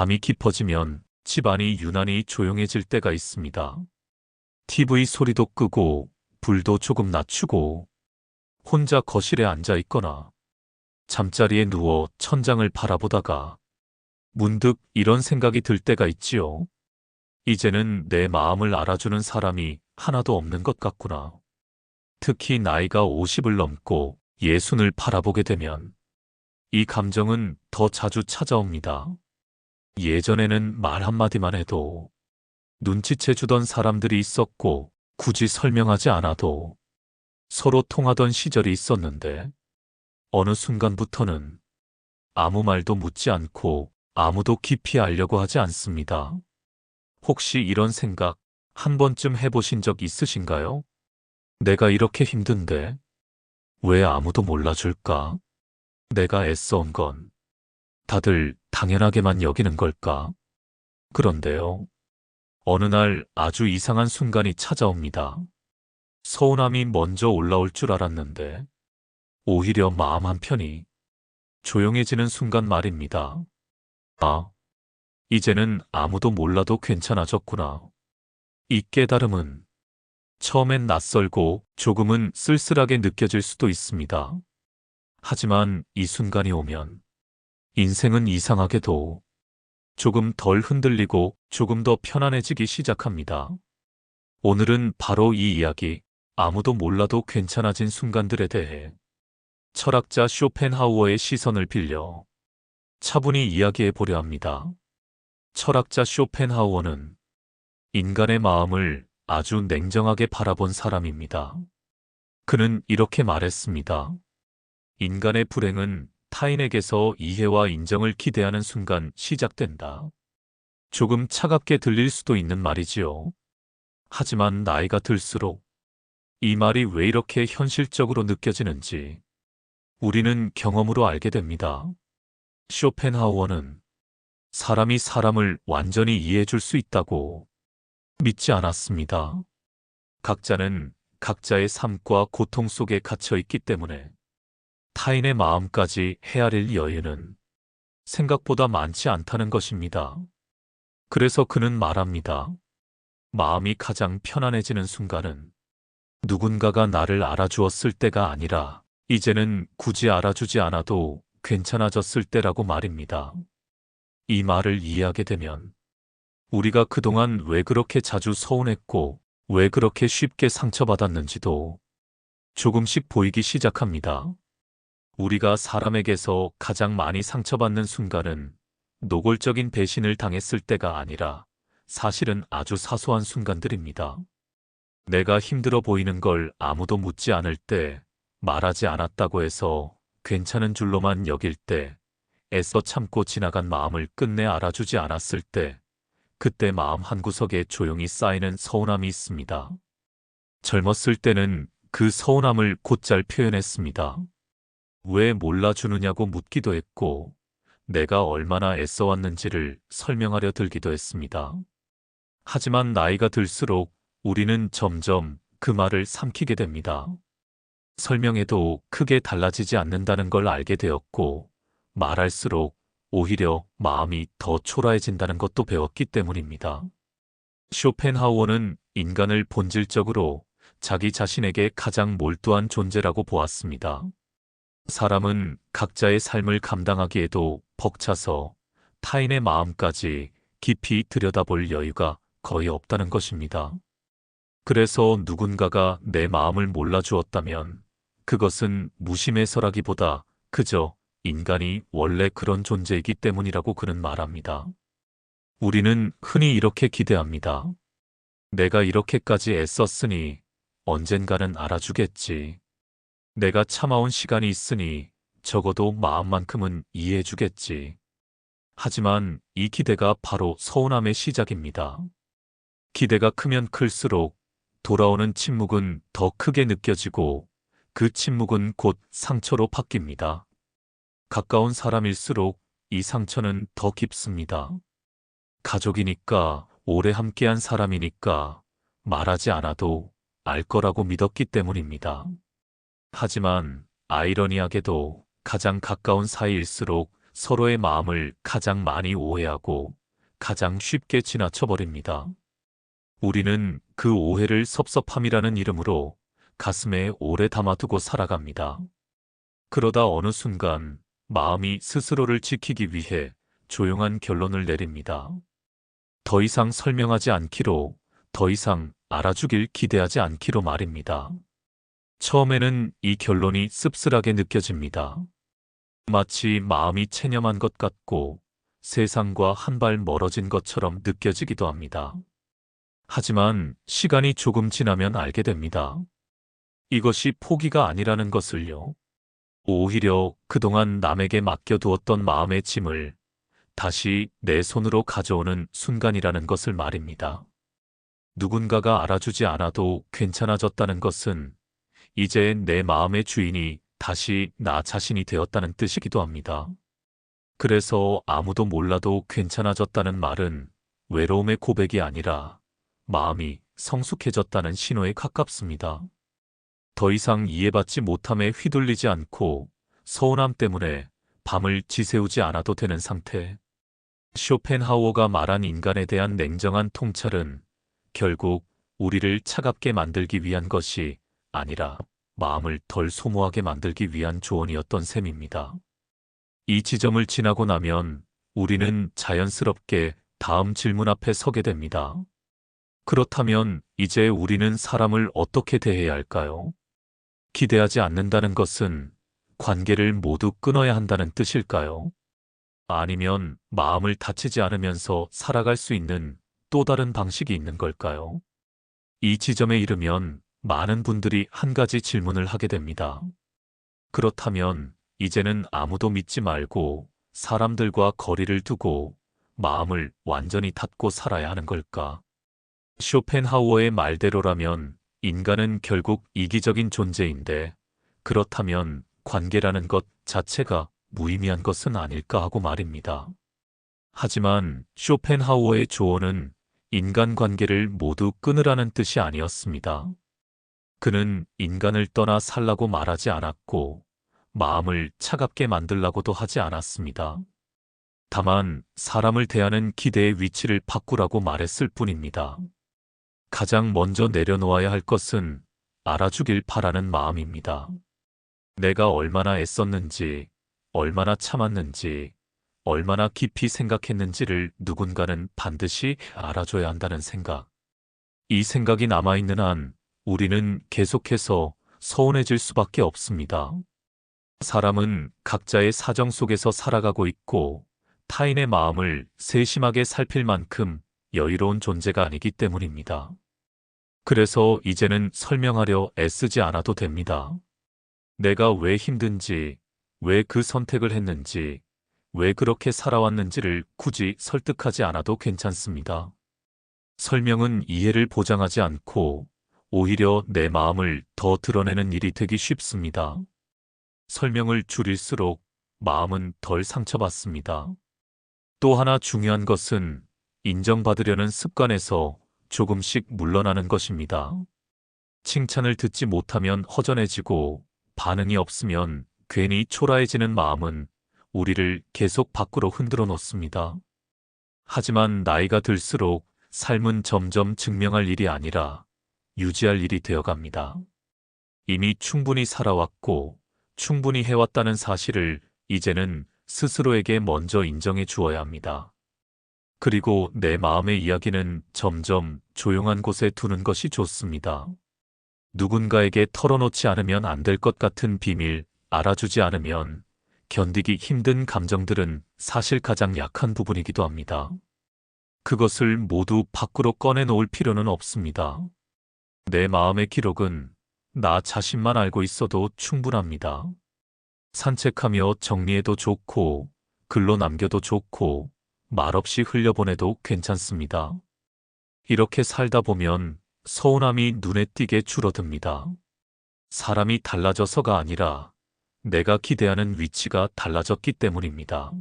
밤이 깊어지면 집안이 유난히 조용해질 때가 있습니다. TV 소리도 끄고 불도 조금 낮추고 혼자 거실에 앉아 있거나 잠자리에 누워 천장을 바라보다가 문득 이런 생각이 들 때가 있지요. 이제는 내 마음을 알아주는 사람이 하나도 없는 것 같구나. 특히 나이가 50을 넘고 예순을 바라보게 되면 이 감정은 더 자주 찾아옵니다. 예전에는 말 한마디만 해도 눈치채 주던 사람들이 있었고 굳이 설명하지 않아도 서로 통하던 시절이 있었는데 어느 순간부터는 아무 말도 묻지 않고 아무도 깊이 알려고 하지 않습니다. 혹시 이런 생각 한 번쯤 해보신 적 있으신가요? 내가 이렇게 힘든데 왜 아무도 몰라줄까? 내가 애써온 건 다들 당연하게만 여기는 걸까? 그런데요. 어느 날 아주 이상한 순간이 찾아옵니다. 서운함이 먼저 올라올 줄 알았는데 오히려 마음 한편이 조용해지는 순간 말입니다. 아, 이제는 아무도 몰라도 괜찮아졌구나. 이 깨달음은 처음엔 낯설고 조금은 쓸쓸하게 느껴질 수도 있습니다. 하지만 이 순간이 오면 인생은 이상하게도 조금 덜 흔들리고 조금 더 편안해지기 시작합니다. 오늘은 바로 이 이야기, 아무도 몰라도 괜찮아진 순간들에 대해 철학자 쇼펜하우어의 시선을 빌려 차분히 이야기해 보려 합니다. 철학자 쇼펜하우어는 인간의 마음을 아주 냉정하게 바라본 사람입니다. 그는 이렇게 말했습니다. 인간의 불행은 타인에게서 이해와 인정을 기대하는 순간 시작된다. 조금 차갑게 들릴 수도 있는 말이지요. 하지만 나이가 들수록 이 말이 왜 이렇게 현실적으로 느껴지는지 우리는 경험으로 알게 됩니다. 쇼펜하우어는 사람이 사람을 완전히 이해해 줄 수 있다고 믿지 않았습니다. 각자는 각자의 삶과 고통 속에 갇혀 있기 때문에 타인의 마음까지 헤아릴 여유는 생각보다 많지 않다는 것입니다. 그래서 그는 말합니다. 마음이 가장 편안해지는 순간은 누군가가 나를 알아주었을 때가 아니라 이제는 굳이 알아주지 않아도 괜찮아졌을 때라고 말입니다. 이 말을 이해하게 되면 우리가 그동안 왜 그렇게 자주 서운했고 왜 그렇게 쉽게 상처받았는지도 조금씩 보이기 시작합니다. 우리가 사람에게서 가장 많이 상처받는 순간은 노골적인 배신을 당했을 때가 아니라 사실은 아주 사소한 순간들입니다. 내가 힘들어 보이는 걸 아무도 묻지 않을 때, 말하지 않았다고 해서 괜찮은 줄로만 여길 때, 애써 참고 지나간 마음을 끝내 알아주지 않았을 때, 그때 마음 한구석에 조용히 쌓이는 서운함이 있습니다. 젊었을 때는 그 서운함을 곧잘 표현했습니다. 왜 몰라주느냐고 묻기도 했고, 내가 얼마나 애써왔는지를 설명하려 들기도 했습니다. 하지만 나이가 들수록 우리는 점점 그 말을 삼키게 됩니다. 설명해도 크게 달라지지 않는다는 걸 알게 되었고, 말할수록 오히려 마음이 더 초라해진다는 것도 배웠기 때문입니다. 쇼펜하우어는 인간을 본질적으로 자기 자신에게 가장 몰두한 존재라고 보았습니다. 사람은 각자의 삶을 감당하기에도 벅차서 타인의 마음까지 깊이 들여다볼 여유가 거의 없다는 것입니다. 그래서 누군가가 내 마음을 몰라주었다면 그것은 무심해서라기보다 그저 인간이 원래 그런 존재이기 때문이라고 그는 말합니다. 우리는 흔히 이렇게 기대합니다. 내가 이렇게까지 애썼으니 언젠가는 알아주겠지. 내가 참아온 시간이 있으니 적어도 마음만큼은 이해해 주겠지. 하지만 이 기대가 바로 서운함의 시작입니다. 기대가 크면 클수록 돌아오는 침묵은 더 크게 느껴지고 그 침묵은 곧 상처로 바뀝니다. 가까운 사람일수록 이 상처는 더 깊습니다. 가족이니까 오래 함께한 사람이니까 말하지 않아도 알 거라고 믿었기 때문입니다. 하지만 아이러니하게도 가장 가까운 사이일수록 서로의 마음을 가장 많이 오해하고 가장 쉽게 지나쳐버립니다. 우리는 그 오해를 섭섭함이라는 이름으로 가슴에 오래 담아두고 살아갑니다. 그러다 어느 순간 마음이 스스로를 지키기 위해 조용한 결론을 내립니다. 더 이상 설명하지 않기로, 더 이상 알아주길 기대하지 않기로 말입니다. 처음에는 이 결론이 씁쓸하게 느껴집니다. 마치 마음이 체념한 것 같고 세상과 한 발 멀어진 것처럼 느껴지기도 합니다. 하지만 시간이 조금 지나면 알게 됩니다. 이것이 포기가 아니라는 것을요. 오히려 그동안 남에게 맡겨두었던 마음의 짐을 다시 내 손으로 가져오는 순간이라는 것을 말입니다. 누군가가 알아주지 않아도 괜찮아졌다는 것은 이제 내 마음의 주인이 다시 나 자신이 되었다는 뜻이기도 합니다. 그래서 아무도 몰라도 괜찮아졌다는 말은 외로움의 고백이 아니라 마음이 성숙해졌다는 신호에 가깝습니다. 더 이상 이해받지 못함에 휘둘리지 않고 서운함 때문에 밤을 지새우지 않아도 되는 상태. 쇼펜하우어가 말한 인간에 대한 냉정한 통찰은 결국 우리를 차갑게 만들기 위한 것이 아니라 마음을 덜 소모하게 만들기 위한 조언이었던 셈입니다. 이 지점을 지나고 나면 우리는 자연스럽게 다음 질문 앞에 서게 됩니다. 그렇다면 이제 우리는 사람을 어떻게 대해야 할까요? 기대하지 않는다는 것은 관계를 모두 끊어야 한다는 뜻일까요? 아니면 마음을 다치지 않으면서 살아갈 수 있는 또 다른 방식이 있는 걸까요? 이 지점에 이르면 많은 분들이 한 가지 질문을 하게 됩니다. 그렇다면 이제는 아무도 믿지 말고 사람들과 거리를 두고 마음을 완전히 닫고 살아야 하는 걸까? 쇼펜하우어의 말대로라면 인간은 결국 이기적인 존재인데 그렇다면 관계라는 것 자체가 무의미한 것은 아닐까 하고 말입니다. 하지만 쇼펜하우어의 조언은 인간 관계를 모두 끊으라는 뜻이 아니었습니다. 그는 인간을 떠나 살라고 말하지 않았고 마음을 차갑게 만들라고도 하지 않았습니다. 다만 사람을 대하는 기대의 위치를 바꾸라고 말했을 뿐입니다. 가장 먼저 내려놓아야 할 것은 알아주길 바라는 마음입니다. 내가 얼마나 애썼는지, 얼마나 참았는지, 얼마나 깊이 생각했는지를 누군가는 반드시 알아줘야 한다는 생각. 이 생각이 남아있는 한 우리는 계속해서 서운해질 수밖에 없습니다. 사람은 각자의 사정 속에서 살아가고 있고 타인의 마음을 세심하게 살필 만큼 여유로운 존재가 아니기 때문입니다. 그래서 이제는 설명하려 애쓰지 않아도 됩니다. 내가 왜 힘든지, 왜 그 선택을 했는지, 왜 그렇게 살아왔는지를 굳이 설득하지 않아도 괜찮습니다. 설명은 이해를 보장하지 않고 오히려 내 마음을 더 드러내는 일이 되기 쉽습니다. 설명을 줄일수록 마음은 덜 상처받습니다. 또 하나 중요한 것은 인정받으려는 습관에서 조금씩 물러나는 것입니다. 칭찬을 듣지 못하면 허전해지고 반응이 없으면 괜히 초라해지는 마음은 우리를 계속 밖으로 흔들어 놓습니다. 하지만 나이가 들수록 삶은 점점 증명할 일이 아니라 유지할 일이 되어갑니다. 이미 충분히 살아왔고 충분히 해왔다는 사실을 이제는 스스로에게 먼저 인정해 주어야 합니다. 그리고 내 마음의 이야기는 점점 조용한 곳에 두는 것이 좋습니다. 누군가에게 털어놓지 않으면 안 될 것 같은 비밀, 알아주지 않으면 견디기 힘든 감정들은 사실 가장 약한 부분이기도 합니다. 그것을 모두 밖으로 꺼내놓을 필요는 없습니다. 내 마음의 기록은 나 자신만 알고 있어도 충분합니다. 산책하며 정리해도 좋고, 글로 남겨도 좋고, 말없이 흘려보내도 괜찮습니다. 이렇게 살다 보면 서운함이 눈에 띄게 줄어듭니다. 사람이 달라져서가 아니라 내가 기대하는 위치가 달라졌기 때문입니다.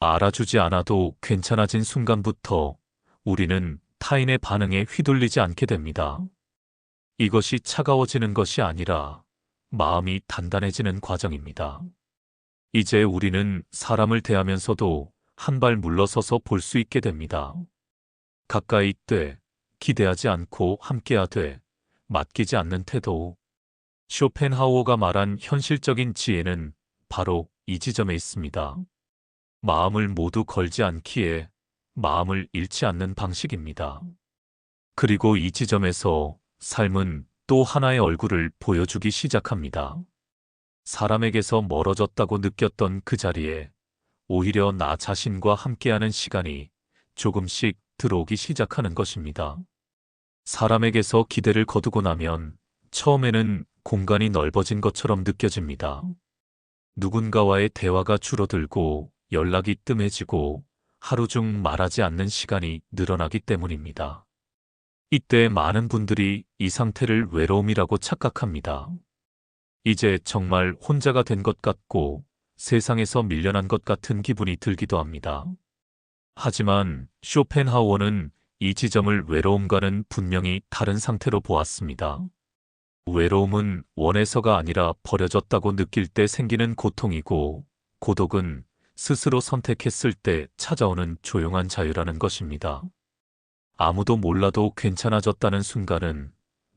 알아주지 않아도 괜찮아진 순간부터 우리는 타인의 반응에 휘둘리지 않게 됩니다. 이것이 차가워지는 것이 아니라 마음이 단단해지는 과정입니다. 이제 우리는 사람을 대하면서도 한 발 물러서서 볼 수 있게 됩니다. 가까이 돼, 기대하지 않고 함께하되, 맡기지 않는 태도. 쇼펜하우어가 말한 현실적인 지혜는 바로 이 지점에 있습니다. 마음을 모두 걸지 않기에 마음을 잃지 않는 방식입니다. 그리고 이 지점에서 삶은 또 하나의 얼굴을 보여주기 시작합니다. 사람에게서 멀어졌다고 느꼈던 그 자리에 오히려 나 자신과 함께하는 시간이 조금씩 들어오기 시작하는 것입니다. 사람에게서 기대를 거두고 나면 처음에는 공간이 넓어진 것처럼 느껴집니다. 누군가와의 대화가 줄어들고 연락이 뜸해지고 하루 중 말하지 않는 시간이 늘어나기 때문입니다. 이때 많은 분들이 이 상태를 외로움이라고 착각합니다. 이제 정말 혼자가 된 것 같고 세상에서 밀려난 것 같은 기분이 들기도 합니다. 하지만 쇼펜하우어는 이 지점을 외로움과는 분명히 다른 상태로 보았습니다. 외로움은 원해서가 아니라 버려졌다고 느낄 때 생기는 고통이고 고독은 스스로 선택했을 때 찾아오는 조용한 자유라는 것입니다. 아무도 몰라도 괜찮아졌다는 순간은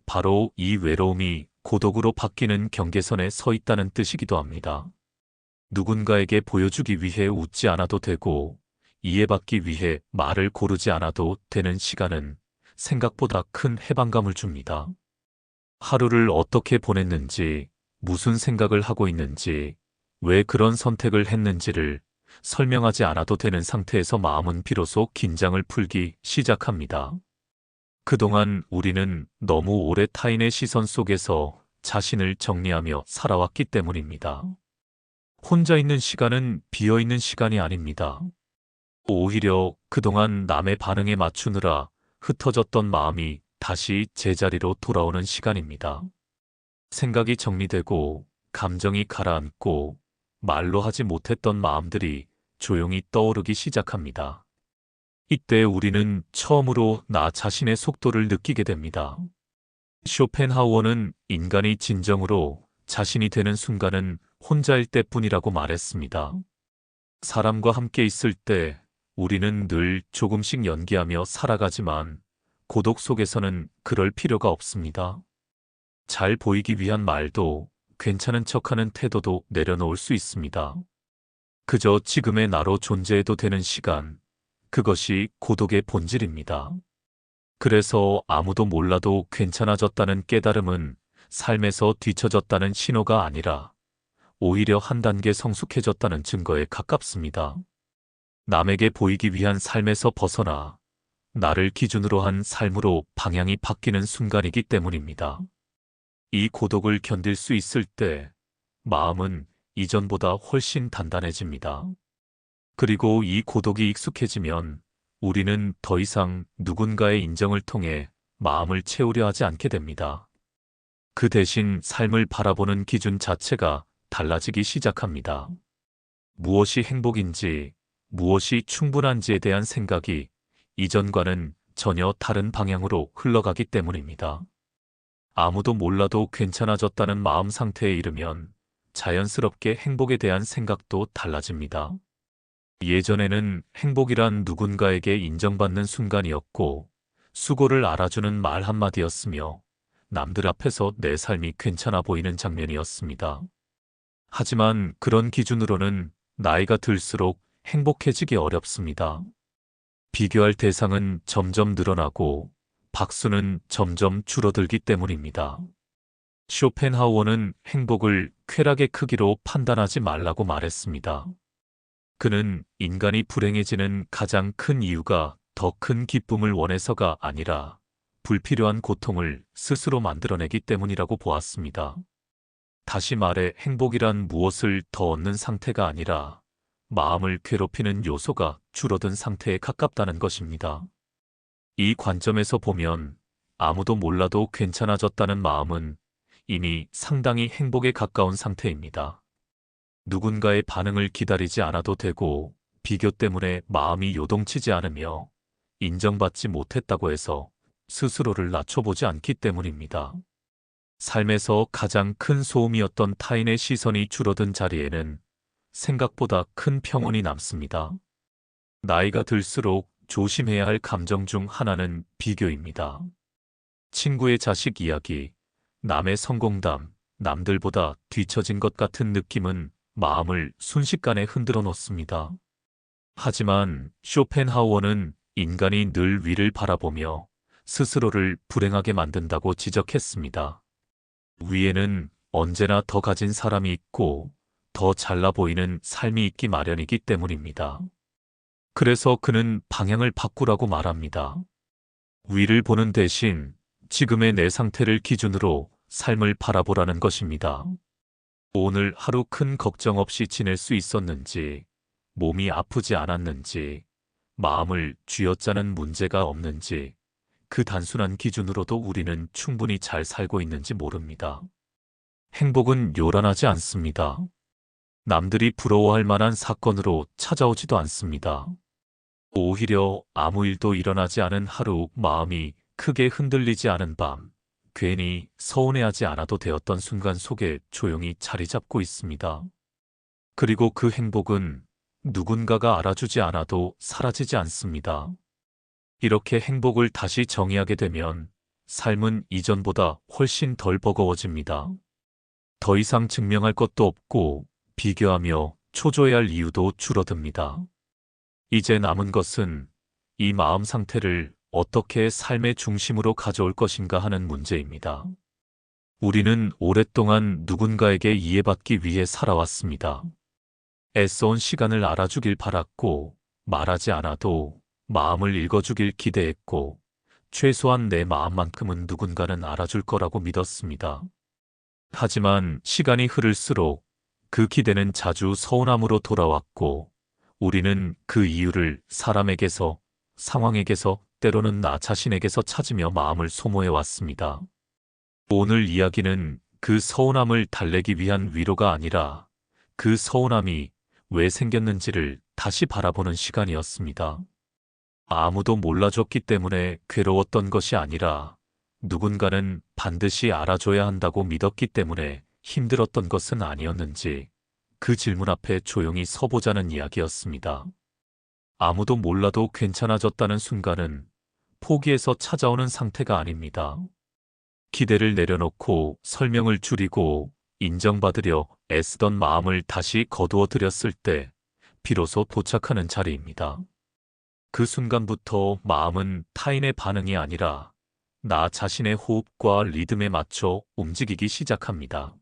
바로 이 외로움이 고독으로 바뀌는 경계선에 서 있다는 뜻이기도 합니다. 누군가에게 보여주기 위해 웃지 않아도 되고 이해받기 위해 말을 고르지 않아도 되는 시간은 생각보다 큰 해방감을 줍니다. 하루를 어떻게 보냈는지, 무슨 생각을 하고 있는지, 왜 그런 선택을 했는지를 설명하지 않아도 되는 상태에서 마음은 비로소 긴장을 풀기 시작합니다. 그동안 우리는 너무 오래 타인의 시선 속에서 자신을 정리하며 살아왔기 때문입니다. 혼자 있는 시간은 비어 있는 시간이 아닙니다. 오히려 그동안 남의 반응에 맞추느라 흩어졌던 마음이 다시 제자리로 돌아오는 시간입니다. 생각이 정리되고 감정이 가라앉고 말로 하지 못했던 마음들이 조용히 떠오르기 시작합니다. 이때 우리는 처음으로 나 자신의 속도를 느끼게 됩니다. 쇼펜하우어는 인간이 진정으로 자신이 되는 순간은 혼자일 때뿐이라고 말했습니다. 사람과 함께 있을 때 우리는 늘 조금씩 연기하며 살아가지만 고독 속에서는 그럴 필요가 없습니다. 잘 보이기 위한 말도 괜찮은 척하는 태도도 내려놓을 수 있습니다. 그저 지금의 나로 존재해도 되는 시간, 그것이 고독의 본질입니다. 그래서 아무도 몰라도 괜찮아졌다는 깨달음은 삶에서 뒤처졌다는 신호가 아니라 오히려 한 단계 성숙해졌다는 증거에 가깝습니다. 남에게 보이기 위한 삶에서 벗어나 나를 기준으로 한 삶으로 방향이 바뀌는 순간이기 때문입니다. 이 고독을 견딜 수 있을 때 마음은 이전보다 훨씬 단단해집니다. 그리고 이 고독이 익숙해지면 우리는 더 이상 누군가의 인정을 통해 마음을 채우려 하지 않게 됩니다. 그 대신 삶을 바라보는 기준 자체가 달라지기 시작합니다. 무엇이 행복인지, 무엇이 충분한지에 대한 생각이 이전과는 전혀 다른 방향으로 흘러가기 때문입니다. 아무도 몰라도 괜찮아졌다는 마음 상태에 이르면 자연스럽게 행복에 대한 생각도 달라집니다. 예전에는 행복이란 누군가에게 인정받는 순간이었고 수고를 알아주는 말 한마디였으며 남들 앞에서 내 삶이 괜찮아 보이는 장면이었습니다. 하지만 그런 기준으로는 나이가 들수록 행복해지기 어렵습니다. 비교할 대상은 점점 늘어나고 박수는 점점 줄어들기 때문입니다. 쇼펜하우어는 행복을 쾌락의 크기로 판단하지 말라고 말했습니다. 그는 인간이 불행해지는 가장 큰 이유가 더 큰 기쁨을 원해서가 아니라 불필요한 고통을 스스로 만들어내기 때문이라고 보았습니다. 다시 말해 행복이란 무엇을 더 얻는 상태가 아니라 마음을 괴롭히는 요소가 줄어든 상태에 가깝다는 것입니다. 이 관점에서 보면 아무도 몰라도 괜찮아졌다는 마음은 이미 상당히 행복에 가까운 상태입니다. 누군가의 반응을 기다리지 않아도 되고 비교 때문에 마음이 요동치지 않으며 인정받지 못했다고 해서 스스로를 낮춰보지 않기 때문입니다. 삶에서 가장 큰 소음이었던 타인의 시선이 줄어든 자리에는 생각보다 큰 평온이 남습니다. 나이가 들수록 조심해야 할 감정 중 하나는 비교입니다. 친구의 자식 이야기, 남의 성공담, 남들보다 뒤처진 것 같은 느낌은 마음을 순식간에 흔들어 놓습니다. 하지만 쇼펜하우어는 인간이 늘 위를 바라보며 스스로를 불행하게 만든다고 지적했습니다. 위에는 언제나 더 가진 사람이 있고 더 잘나 보이는 삶이 있기 마련이기 때문입니다. 그래서 그는 방향을 바꾸라고 말합니다. 위를 보는 대신 지금의 내 상태를 기준으로 삶을 바라보라는 것입니다. 오늘 하루 큰 걱정 없이 지낼 수 있었는지, 몸이 아프지 않았는지, 마음을 쥐어짜는 문제가 없는지, 그 단순한 기준으로도 우리는 충분히 잘 살고 있는지 모릅니다. 행복은 요란하지 않습니다. 남들이 부러워할 만한 사건으로 찾아오지도 않습니다. 오히려 아무 일도 일어나지 않은 하루 마음이 크게 흔들리지 않은 밤, 괜히 서운해하지 않아도 되었던 순간 속에 조용히 자리 잡고 있습니다. 그리고 그 행복은 누군가가 알아주지 않아도 사라지지 않습니다. 이렇게 행복을 다시 정의하게 되면 삶은 이전보다 훨씬 덜 버거워집니다. 더 이상 증명할 것도 없고 비교하며 초조해야 할 이유도 줄어듭니다. 이제 남은 것은 이 마음 상태를 어떻게 삶의 중심으로 가져올 것인가 하는 문제입니다. 우리는 오랫동안 누군가에게 이해받기 위해 살아왔습니다. 애써온 시간을 알아주길 바랐고, 말하지 않아도 마음을 읽어주길 기대했고, 최소한 내 마음만큼은 누군가는 알아줄 거라고 믿었습니다. 하지만 시간이 흐를수록 그 기대는 자주 서운함으로 돌아왔고, 우리는 그 이유를 사람에게서, 상황에게서, 때로는 나 자신에게서 찾으며 마음을 소모해 왔습니다. 오늘 이야기는 그 서운함을 달래기 위한 위로가 아니라 그 서운함이 왜 생겼는지를 다시 바라보는 시간이었습니다. 아무도 몰라줬기 때문에 괴로웠던 것이 아니라 누군가는 반드시 알아줘야 한다고 믿었기 때문에 힘들었던 것은 아니었는지 그 질문 앞에 조용히 서보자는 이야기였습니다. 아무도 몰라도 괜찮아졌다는 순간은 포기해서 찾아오는 상태가 아닙니다. 기대를 내려놓고 설명을 줄이고 인정받으려 애쓰던 마음을 다시 거두어 들였을 때 비로소 도착하는 자리입니다. 그 순간부터 마음은 타인의 반응이 아니라 나 자신의 호흡과 리듬에 맞춰 움직이기 시작합니다.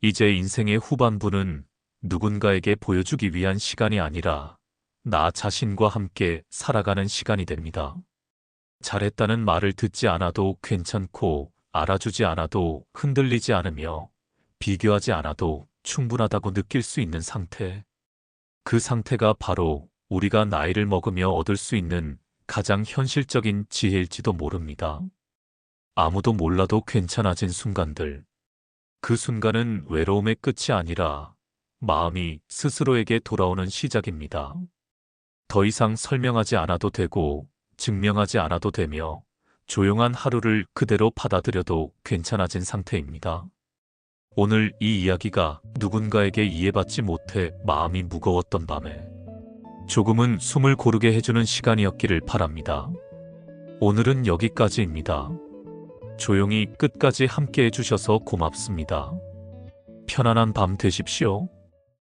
이제 인생의 후반부는 누군가에게 보여주기 위한 시간이 아니라 나 자신과 함께 살아가는 시간이 됩니다. 잘했다는 말을 듣지 않아도 괜찮고 알아주지 않아도 흔들리지 않으며 비교하지 않아도 충분하다고 느낄 수 있는 상태. 그 상태가 바로 우리가 나이를 먹으며 얻을 수 있는 가장 현실적인 지혜일지도 모릅니다. 아무도 몰라도 괜찮아진 순간들. 그 순간은 외로움의 끝이 아니라 마음이 스스로에게 돌아오는 시작입니다. 더 이상 설명하지 않아도 되고 증명하지 않아도 되며 조용한 하루를 그대로 받아들여도 괜찮아진 상태입니다. 오늘 이 이야기가 누군가에게 이해받지 못해 마음이 무거웠던 밤에 조금은 숨을 고르게 해주는 시간이었기를 바랍니다. 오늘은 여기까지입니다. 조용히 끝까지 함께 해주셔서 고맙습니다. 편안한 밤 되십시오.